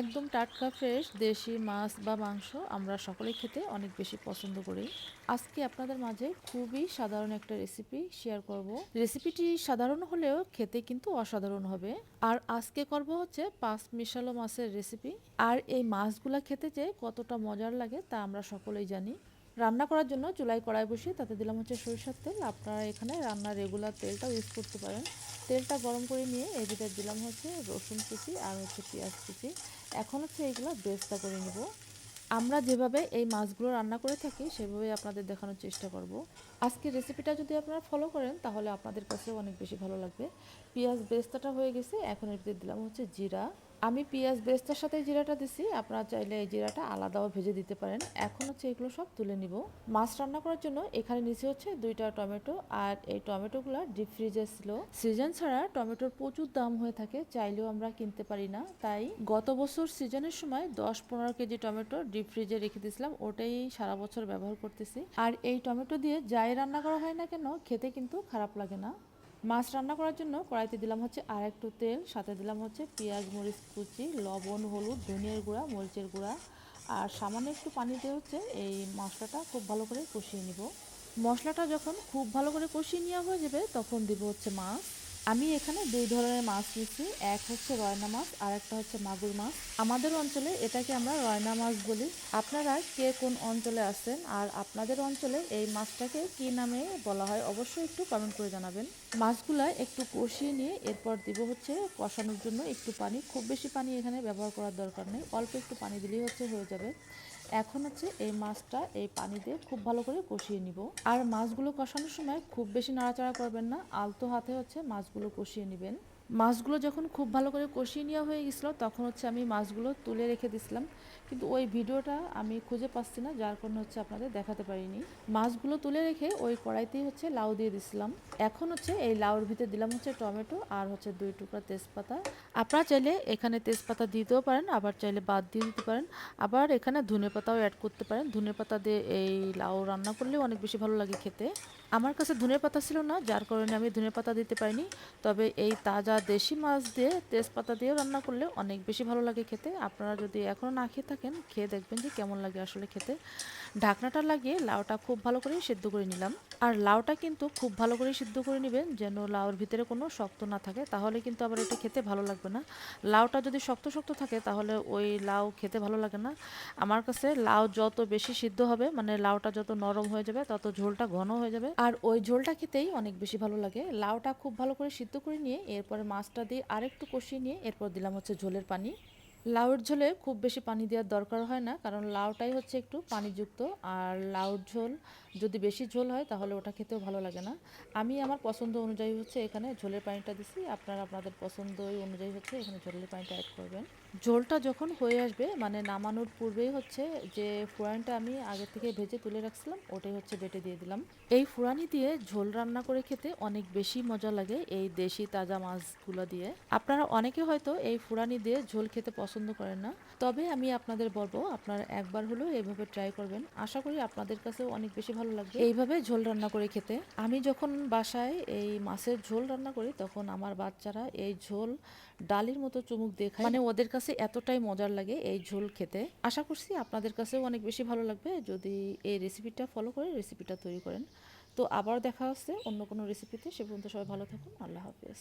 একদম টাটকা ফ্রেশ দেশি মাছ বা মাংস আমরা সকলেই খেতে অনেক বেশি পছন্দ করি। আজকে আপনাদের মাঝে খুবই সাধারণ একটা রেসিপি শেয়ার করব। রেসিপিটি সাধারণ হলেও খেতে কিন্তু অসাধারণ হবে। আর আজকে করব হচ্ছে পাঁচ মিশালো মাছের রেসিপি আর এই মাছগুলা খেতে যে কতটা মজার লাগে তা আমরা সকলেই জানি। রান্না করার জন্য চুলাই কড়াই বসিয়ে তাতে দিলাম হচ্ছে সরিষার তেল। আপনারা এখানে রান্নার রেগুলার তেলটাও ইউজ করতে পারেন। তেলটা গরম করে নিয়ে এর ভিতরে দিলাম হচ্ছে রসুন কুচি আর হচ্ছে পেঁয়াজ কুচি। এখন হচ্ছে এইগুলো বেস্তা করে নেব। আমরা যেভাবে এই মাছগুলো রান্না করে থাকি সেভাবেই আপনাদের দেখানোর চেষ্টা করব। আজকে রেসিপিটা যদি আপনারা ফলো করেন তাহলে আপনাদের কাছেও অনেক বেশি ভালো লাগবে। পেঁয়াজ বেস্তাটা হয়ে গেছে, এখন এর ভিতরে দিলাম হচ্ছে জিরা। আমি পেঁয়াজ বেস্তার সাথে জিরাটা দিছি, আপনারা চাইলে এই জিরাটা আলাদাও ভেজে দিতে পারেন। এখন হচ্ছে এগুলো সব তুলে নিব। মাছ রান্না করার জন্য এখানে নিচে হচ্ছে দুইটা টমেটো আর এই টমেটোগুলো ডিপ ফ্রিজে ছিল। সিজন ছাড়া টমেটোর প্রচুর দাম হয়ে থাকে, চাইলেও আমরা কিনতে পারি না। তাই গত বছর সিজনের সময় দশ পনেরো কেজি টমেটো ডিপ ফ্রিজে রেখে দিয়েছিলাম, ওটাই সারা বছর ব্যবহার করতেছি। আর এই টমেটো দিয়ে যাই রান্না করা হয় না কেন, খেতে কিন্তু খারাপ লাগে না। মাছ রান্না করার জন্য কড়াইতে দিলাম হচ্ছে আর একটু তেল, সাথে দিলাম হচ্ছে পেঁয়াজ, মরিচ, কুচি, লবণ, হলুদ, ধনিয়ার গুঁড়া, মরিচের গুঁড়া। আর সামান্য একটু পানি দিয়ে হচ্ছে এই মশলাটা খুব ভালো করে কষিয়ে নিব। মশলাটা যখন খুব ভালো করে কষিয়ে নেওয়া হয়ে যাবে তখন দিব হচ্ছে মাছ। আমি এখানে দুই ধরনের মাছ নিয়েছি। এক হচ্ছে রয়না মাছ আর একটা হচ্ছে মাগুর মাছ। আমাদের অঞ্চলে এটাকে আমরা রয়না মাছ বলি। আপনারা কে কোন অঞ্চলে আছেন আর আপনাদের অঞ্চলে এই মাছটাকে কি নামে বলা হয় অবশ্যই একটু কমেন্ট করে জানাবেন। মাছগুলা একটু কষিয়ে নিয়ে এরপর দিব হচ্ছে কষানোর জন্য একটু পানি। খুব বেশি পানি এখানে ব্যবহার করার দরকার নেই। অল্প একটু পানি দিলেই হচ্ছে হয়ে যাবে। এখন হচ্ছে এই মাছটা এই পানি দিয়ে খুব ভালো করে কষিয়ে নিব। আর মাছগুলো কষানোর সময় খুব বেশি নাড়াচাড়া করবেন না, আলতো হাতে হচ্ছে মাছগুলো কষিয়ে নেবেন। মাছগুলো যখন খুব ভালো করে কষিয়ে নেওয়া হয়ে গেছিল, তখন হচ্ছে আমি মাছগুলো তুলে রেখে দিছিলাম। কিন্তু ওই ভিডিওটা আমি খুঁজে পাচ্ছি না, যার কারণে হচ্ছে আপনাদের দেখাতে পারিনি। মাছগুলো তুলে রেখে ওই কড়াইতেই হচ্ছে লাউ দিয়ে দিছিলাম। এখন হচ্ছে এই লাউর ভিতরে দিলাম হচ্ছে টমেটো আর হচ্ছে দুই টুকরা তেজপাতা। আপনারা চাইলে এখানে তেজপাতা দিতেও পারেন, আবার চাইলে বাদ দিয়ে দিতে পারেন। আবার এখানে ধনে পাতাও অ্যাড করতে পারেন। ধনে পাতা দিয়ে এই লাউ রান্না করলেও অনেক বেশি ভালো লাগে খেতে। আমার কাছে ধনে পাতা ছিল না, যার কারণে আমি ধনে পাতা দিতে পারিনি। তবে এই তাজা দেশি মাছ দিয়ে তেজপাতা দিয়ে রান্না করলে অনেক বেশি ভালো লাগে খেতে। আপনারা যদি এখনও না খেয়ে থাকেন, খেয়ে দেখবেন যে কেমন লাগে আসলে খেতে। ঢাকনাটা লাগিয়ে লাউটা খুব ভালো করে সিদ্ধ করে নিলাম। আর লাউটা কিন্তু খুব ভালো করে সিদ্ধ করে নেবেন, যেন লাউর ভিতরে কোনো শক্ত না থাকে। তাহলে কিন্তু আবার এটা খেতে ভালো লাগবে না। লাউটা যদি শক্ত শক্ত থাকে, তাহলে ওই লাউ খেতে ভালো লাগে না। আমার কাছে লাউ যত বেশি সিদ্ধ হবে মানে লাউটা যত নরম হয়ে যাবে, তত ঝোলটা ঘন হয়ে যাবে। আর ওই ঝোলটা খেতেই অনেক বেশি ভালো লাগে। লাউটা খুব ভালো করে সিদ্ধ করে নিয়ে এরপরে মাছটা দিয়ে আরেকটু কষিয়ে নিয়ে এরপর দিলাম হচ্ছে ঝোলের পানি। লাউর ঝোলে খুব বেশি পানি দেওয়ার দরকার হয় না, কারণ লাউটাই হচ্ছে একটু পানিযুক্ত। আর লাউর ঝোল যদি বেশি ঝোল হয়, তাহলে ওটা খেতেও ভালো লাগে না। আমি আমার পছন্দ অনুযায়ী হচ্ছে এখানে ঝোলের পানিটা দিছি। আপনারা আপনাদের পছন্দ অনুযায়ী হচ্ছে এখানে ঝোলের পানিটা অ্যাড করবেন। ঝোলটা যখন হয়ে আসবে মানে নামানোর পূর্বেই হচ্ছে যে ফুরানটা আমি আগে থেকে ভেজে তুলে রাখছিলাম, ওটাই হচ্ছে বেটে দিয়ে দিলাম। এই ফুরানি দিয়ে ঝোল রান্না করে খেতে অনেক বেশি মজা লাগে এই দেশি তাজা মাছগুলো দিয়ে। আপনারা অনেকে হয়তো এই ফুরানি দিয়ে ঝোল খেতে পছন্দ করেন না। তবে আমি আপনাদের বলব, আপনারা একবার হলেও এইভাবে ট্রাই করবেন। আশা করি আপনাদের কাছেও অনেক বেশি ভালো লাগবে। এইভাবে ঝোল রান্না করে খেতে। আমি যখন বাসায় এই মাছের ঝোল রান্না করি, তখন আমার বাচ্চারা এই ঝোল ডালির মতো চুমুক দেখায় মানে ওদের কাছে এতটাই মজার লাগে এই ঝোল খেতে। আশা করছি আপনাদের কাছেও অনেক বেশি ভালো লাগবে। যদি এই রেসিপিটা ফলো করে রেসিপিটা তৈরি করেন। তো আবার দেখা হচ্ছে অন্য কোনো রেসিপিতে সে পর্যন্ত সবাই ভালো থাকুন। আল্লাহ হাফেজ।